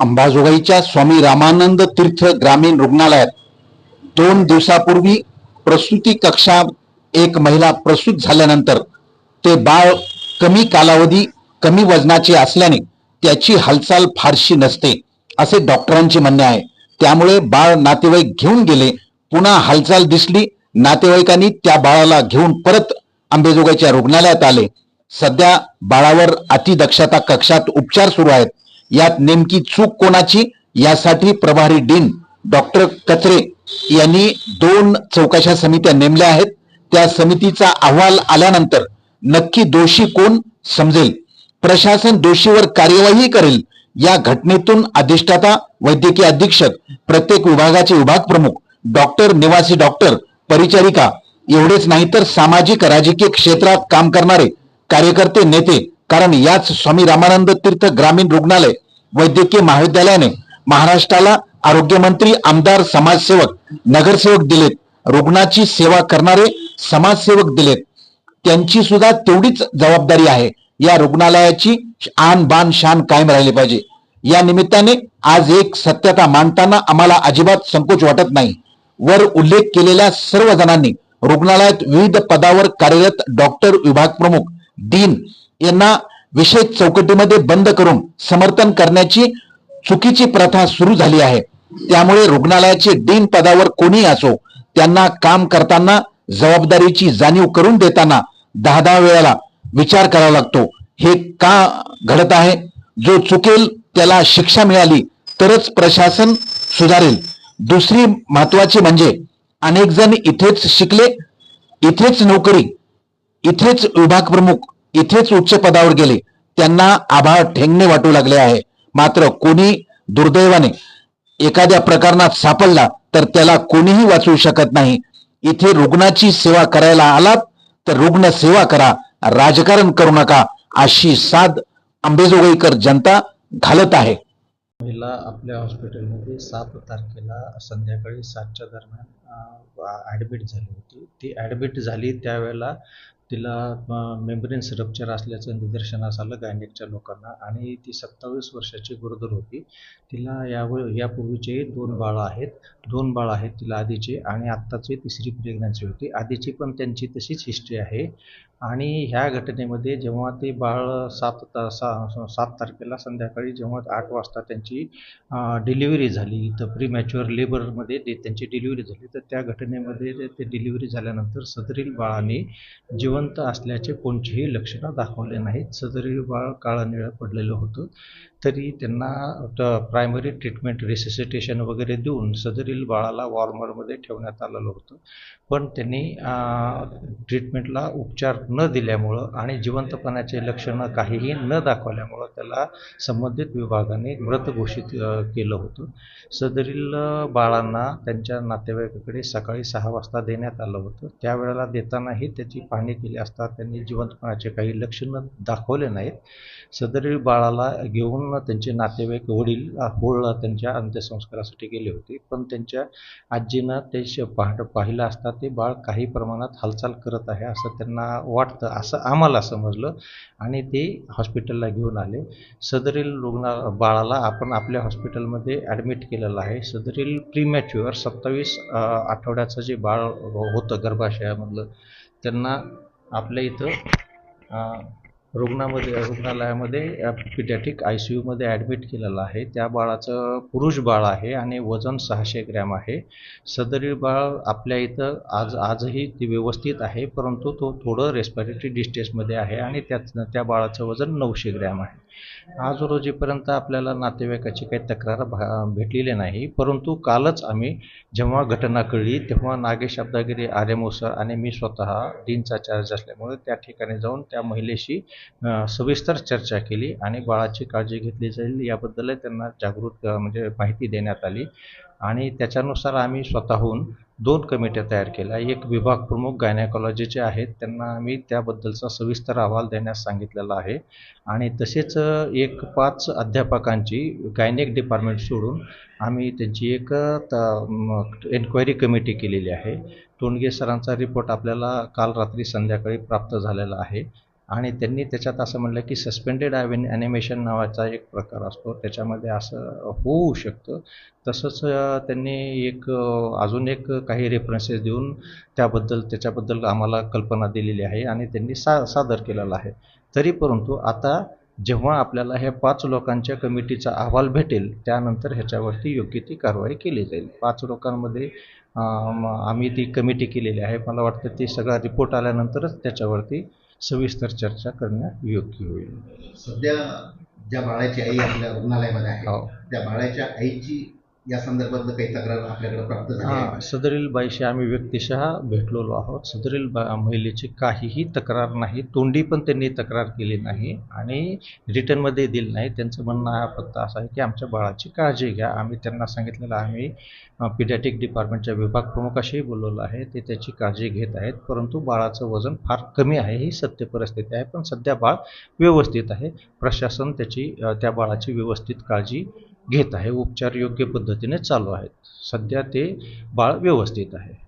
अंबाजोगाईच्या स्वामी रामानंद तीर्थ ग्रामीण रुग्णालयात दोन दिवसापूर्वी प्रसूती कक्षा एक महिला प्रसूत झाल्यानंतर ते बाळ कमी कालावधी कमी वजनाचे असल्याने त्याची हालचाल फारशी नसते असे डॉक्टरांचे म्हणणे आहे. त्यामुळे बाळ नातेवाईक घेऊन गेले पुन्हा हालचाल दिसली नातेवाईकांनी त्या बाळाला घेऊन परत अंबेजोगाईच्या रुग्णालयात आले. सध्या बाळावर अतिदक्षता कक्षात उपचार सुरू आहेत. यात नेमकी चूक कोणाची? यासाठी प्रभारी डीन डॉक्टर कचरे यांनी दोन चौकशा समित्या नेमल्या आहेत. त्या समितीचा अहवाल आल्यानंतर नक्की दोषी कोण समजेल? प्रशासन दोषीवर कार्यवाही करेल या घटनेतून अधिष्ठाता वैद्यकीय अधीक्षक प्रत्येक विभागाचे विभाग प्रमुख डॉक्टर निवासी डॉक्टर परिचारिका एवढेच नाही तर सामाजिक राजकीय क्षेत्रात काम करणारे कार्यकर्ते नेते कारण याच स्वामी रामानंद तीर्थ ग्रामीण रुग्णालय वैद्यकीय महाविद्यालयाने महाराष्ट्राला आरोग्यमंत्री आमदार समाजसेवक नगरसेवक दिलेत. रुग्णाची सेवा करणारे समाजसेवक दिलेत. त्यांची सुद्धा तेवढीच जबाबदारी आहे. या रुग्णालयाची आन बान शान कायम राहिली पाहिजे. या निमित्ताने आज एक सत्यता मांडताना आम्हाला अजिबात संकोच वाटत नाही. वर उल्लेख केलेल्या सर्व जणांनी रुग्णालयात विविध पदावर कार्यरत डॉक्टर विभाग प्रमुख डीन यांना विशेष चौकटीमध्ये बंद करून समर्थन करण्याची चुकीची प्रथा सुरू झाली आहे. त्यामुळे रुग्णालयाचे डीन पदावर कोणी असो त्यांना काम करताना जबाबदारीची जाणीव करून देताना दहा दहा वेळेला विचार करावा लागतो. हे का घडत आहे? जो चुकेल त्याला शिक्षा मिळाली तरच प्रशासन सुधारेल. दुसरी महत्वाची म्हणजे अनेक जण इथेच शिकले इथेच नोकरी इथेच विभाग प्रमुख इथेच उच्च पदावर गेले. त्यांना आभाळ ठेंगणे वाटू लागले आहे. मात्र कोणी दुर्दैवाने एखाद्या प्रकरणात सापडला तर त्याला कोणीही वाचवू शकत नाही. इथे रुग्णाची सेवा करायला आलात तर रुग्ण सेवा करा. राजकारण करू नका अशी साध आंबेजोगाईकर जनता घालत आहे. महिला आपल्या हॉस्पिटलमध्ये सात तारखेला संध्याकाळी सातच्या दरम्यान ॲडमिट झाली होती. ती ॲडमिट झाली त्यावेळेला तिला मेम्ब्रेन्स रप्चर असल्याचं निदर्शनास आलं गायनेकच्या लोकांना आणि ती सत्तावीस वर्षाची गरोदर होती. तिला यावर यापूर्वीचे दोन बाळं आहेत. दोन बाळं आहेत तिला आधीचे आणि आत्ताची तिसरी प्रेग्नन्सी होती. आधीची पण त्यांची तशीच हिस्ट्री आहे. आणि ह्या घटनेमध्ये जेव्हा ते बाळ सात ता सा सात तारखेला संध्याकाळी जेव्हा आठ वाजता त्यांची डिलिव्हरी झाली तर प्री मॅच्युअर लेबरमध्ये ते त्यांची डिलिव्हरी झाली तर त्या घटनेमध्ये ते- डिलिव्हरी झाल्यानंतर सदरील बाळाने जिवंत असल्याचे कोणचीही लक्षणं दाखवले नाहीत. सदरील बाळ काळं निळं पडलेलं होतं. तरी त्यांना प्रायमरी ट्रीटमेंट रिसिसिटेशन वगैरे देऊन सदरील बाळाला वॉर्मरमध्ये ठेवण्यात आलेलं होतं. पण त्यांनी ट्रीटमेंटला उपचार न दिल्यामुळं आणि जिवंतपणाचे लक्षणं काहीही न दाखवल्यामुळं त्याला संबंधित विभागाने मृत घोषित केलं होतं. सदरील बाळांना त्यांच्या नातेवाईकाकडे सकाळी सहा वाजता देण्यात आलं होतं. त्यावेळेला देतानाही त्याची पाहणी केली असता त्यांनी जिवंतपणाचे काही लक्षणं दाखवले नाहीत. सदरील बाळाला घेऊन त्यांचे नातेवाईक वडील होळ होळला त्यांच्या अंत्यसंस्कारासाठी गेले होते. पण त्यांच्या आजीनं ते श पाह पाहिलं असता ते बाळ काही प्रमाणात हालचाल करत आहे असं त्यांना वाटतं असं आम्हाला समजलं आणि ते हॉस्पिटलला घेऊन आले. सदरील रुग्णा बाळाला आपण आपल्या हॉस्पिटलमध्ये ॲडमिट केलेलं आहे. सदरील प्रीमॅच्युअर सत्तावीस आठवड्याचं जे बाळ होतं गर्भाशयामधलं त्यांना आपल्या इथं रुग्णामध्ये रुग्णालयामध्ये पिडॅटिक आय सी यूमध्ये ॲडमिट केलेलं आहे. त्या बाळाचं पुरुष बाळ आहे आणि वजन सहाशे ग्रॅम आहे. सदरील बाळ आपल्या इथं आज आजही ती व्यवस्थित आहे परंतु तो थोडं रेस्पिरेटरी डिस्टेसमध्ये आहे आणि त्यात त्या बाळाचं वजन नऊशे ग्रॅम आहे. आज रोजीपर्यंत आपल्याला नातेवाईकाची काही तक्रार भा भेटलेली नाही. परंतु कालच आम्ही जेव्हा घटना कळली तेव्हा नागेश अब्दागिरी आर्यमो सर आणि मी स्वतः डीनचा चार्ज असल्यामुळे त्या ठिकाणी जाऊन त्या महिलेशी सविस्तर चर्चा केली आणि बाळाची काळजी घेतली जाईल याबद्दल त्यांना जागृत म्हणजे माहिती देण्यात आली. आणि त्याच्यानुसार आम्ही स्वतःहून दोन कमिट्या तयार केल्या. एक विभाग प्रमुख गायनेकॉलॉजीचे आहेत. त्यांना आम्ही त्याबद्दलचा सविस्तर अहवाल देण्यास सांगितलेला आहे. आणि तसेच एक पाच अध्यापकांची गायनेक डिपार्टमेंट सोडून आम्ही त्यांची एक एन्क्वायरी कमिटी केलेली आहे. तोंडगे सरांचा रिपोर्ट आपल्याला काल रात्री संध्याकाळी प्राप्त झालेला आहे. आणि त्यांनी त्याच्यात असं म्हणलं की सस्पेंडेड ॲनिमेशन नावाचा एक प्रकार असतो. त्याच्यामध्ये असं होऊ शकतं. तसंच त्यांनी एक अजून एक काही रेफरन्सेस देऊन त्याबद्दल त्याच्याबद्दल आम्हाला कल्पना दिलेली आहे आणि त्यांनी सा सादर केलेला आहे. तरी परंतु आता जेव्हा आपल्याला ह्या पाच लोकांच्या कमिटीचा अहवाल भेटेल त्यानंतर ह्याच्यावरती योग्य ती कारवाई केली जाईल. पाच लोकांमध्ये आम्ही ती कमिटी केलेली आहे. मला वाटतं ते सगळा रिपोर्ट आल्यानंतरच त्याच्यावरती सविस्तर चर्चा करण्यात योग्य होईल सध्या ज्या बाळाची आई आपल्या रुग्णालयामध्ये आहे हो. त्या बाळाच्या आईची या संदर्भातलं काही तक्रार आपल्याकडे प्राप्त झाली आहे? हां? सदरील बाईशी आम्ही व्यक्तिशः भेटलेलो आहोत. सदरील बा महिलेची काहीही तक्रार नाही तोंडी पण त्यांनी तक्रार केली नाही आणि रिटर्नमध्ये दिली नाही. त्यांचं म्हणणं हा फक्त असं आहे की आमच्या बाळाची काळजी घ्या. आम्ही त्यांना सांगितलेलं आम्ही पिडॅटिक डिपार्टमेंटच्या विभाग प्रमुखाशीही बोलवलं आहे ते त्याची काळजी घेत आहेत. परंतु बाळाचं वजन फार कमी आहे ही सत्य परिस्थिती आहे. पण सध्या बाळ व्यवस्थित आहे. प्रशासन त्याची अ, त्या बाळाची व्यवस्थित काळजी घेत आहे. उपचार योग्य पद्धतीने चालू आहेत. सध्या ते बाळ व्यवस्थित आहे.